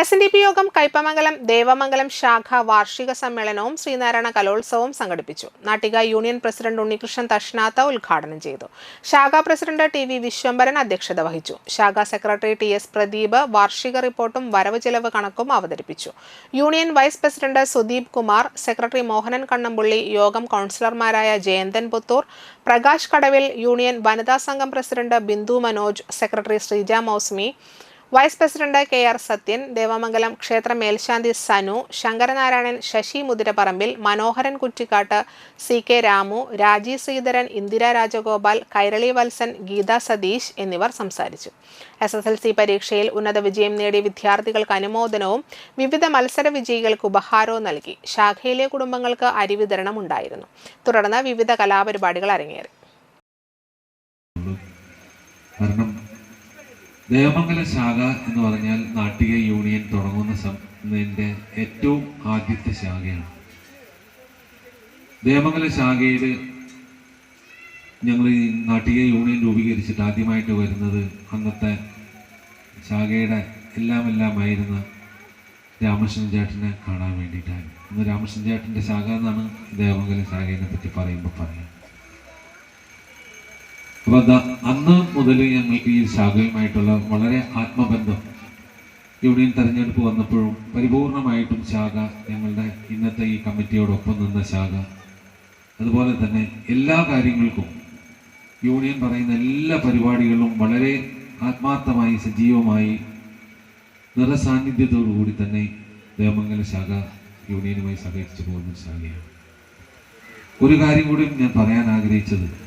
S N D P യോഗം കൈപ്പമംഗലം ദേവമംഗലം ശാഖ വാർഷിക സമ്മേളനവും ശ്രീനാരായണ കലോത്സവവും സംഘടിപ്പിച്ചു. നാട്ടിക യൂണിയൻ പ്രസിഡന്റ് ഉണ്ണികൃഷ്ണൻ തഷ്നാത്ത ഉദ്ഘാടനം ചെയ്തു. ശാഖാ പ്രസിഡന്റ് ടി വി വിശ്വംഭരൻ അധ്യക്ഷത വഹിച്ചു. ശാഖാ സെക്രട്ടറി ടി എസ് പ്രദീപ് വാർഷിക റിപ്പോർട്ടും വരവ് ചെലവ് കണക്കും അവതരിപ്പിച്ചു. Union vice president Sudeep Kumar secretary Mohanan Kannampulli യോഗം കൗൺസിലർമാരായ ജയന്തൻ പുത്തൂർ പ്രകാശ് കടവിൽ യൂണിയൻ വനിതാ സംഘം president Bindu Manoj secretary Sreeja Mousmi vice president K R Sathyan Devamangalam ക്ഷേത്ര മേൽശാന്തി സനു ശങ്കരനാരായണൻ ശശി മുതിരപ്പറമ്പിൽ മനോഹരൻ കുറ്റിക്കാട്ട് സി കെ രാമു രാജി ശ്രീധരൻ ഇന്ദിര രാജഗോപാൽ കൈരളി വത്സൻ ഗീത സതീഷ് എന്നിവർ സംസാരിച്ചു. എസ് എസ് എൽ സി പരീക്ഷയിൽ ഉന്നത വിജയം നേടിയ വിദ്യാർത്ഥികൾക്ക് അനുമോദനവും വിവിധ മത്സര വിജയികൾക്ക് ഉപഹാരവും നൽകി. ശാഖയിലെ കുടുംബങ്ങൾക്ക് അരി വിതരണം ഉണ്ടായിരുന്നു. തുടർന്ന് വിവിധ കലാപരിപാടികൾ അരങ്ങേറി. ദേവമംഗല ശാഖ എന്ന് പറഞ്ഞാൽ നാട്ടിക യൂണിയൻ തുടങ്ങുന്ന സമയത്തിന്റെ ഏറ്റവും ആദ്യത്തെ ശാഖയാണ്. ദേവമംഗല ശാഖയിൽ ഞങ്ങൾ ഈ നാട്ടിക യൂണിയൻ രൂപീകരിച്ചിട്ട് ആദ്യമായിട്ട് വരുന്നത് അന്നത്തെ ശാഖയുടെ എല്ലാം എല്ലാമായിരുന്ന രാമകൃഷ്ണൻ ചേട്ടനെ കാണാൻ വേണ്ടിയിട്ടായിരുന്നു ഇന്ന് രാമകൃഷ്ണൻ ചേട്ടന്റെ ശാഖ എന്നാണ് ദേവമംഗല ശാഖയെ പറ്റി പറയുമ്പോൾ പറയാം. അപ്പൊ ദാ അന്ന് മുതൽ ഞങ്ങൾക്ക് ഈ ശാഖയുമായിട്ടുള്ള വളരെ ആത്മബന്ധം യൂണിയൻ തെരഞ്ഞെടുപ്പ് വന്നപ്പോഴും പരിപൂർണമായിട്ടും ശാഖ ഞങ്ങളുടെ ഇന്നത്തെ ഈ കമ്മിറ്റിയോടൊപ്പം നിന്ന ശാഖ. അതുപോലെ തന്നെ എല്ലാ കാര്യങ്ങൾക്കും യൂണിയൻ പറയുന്ന എല്ലാ പരിപാടികളും വളരെ ആത്മാർത്ഥമായി സജീവമായി നിറസാന്നിധ്യത്തോടു കൂടി തന്നെ ദേവമംഗല ശാഖ യൂണിയനുമായി സഹകരിച്ചു പോകുന്ന ശാഖയാണ്. ഒരു കാര്യം കൂടി ഞാൻ പറയാൻ ആഗ്രഹിച്ചത്.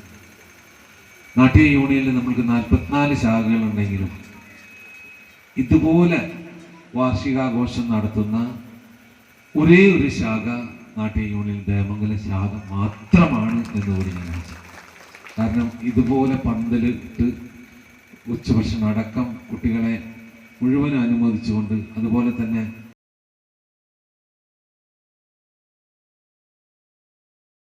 നാട്യ യൂണിയനിൽ നമ്മൾക്ക് നാൽപ്പത്തിനാല് ശാഖകളുണ്ടെങ്കിലും ഇതുപോലെ വാർഷികാഘോഷം നടത്തുന്ന ഒരേ ഒരു ശാഖ നാട്യ യൂണിയൻ ദേവമംഗല ശാഖ മാത്രമാണ് എന്ന് കൂടി ഞാൻ കാരണം ഇതുപോലെ പന്തലിട്ട് ഉച്ചഭക്ഷണം അടക്കം കുട്ടികളെ മുഴുവൻ അനുമോദിച്ചുകൊണ്ട് അതുപോലെ തന്നെ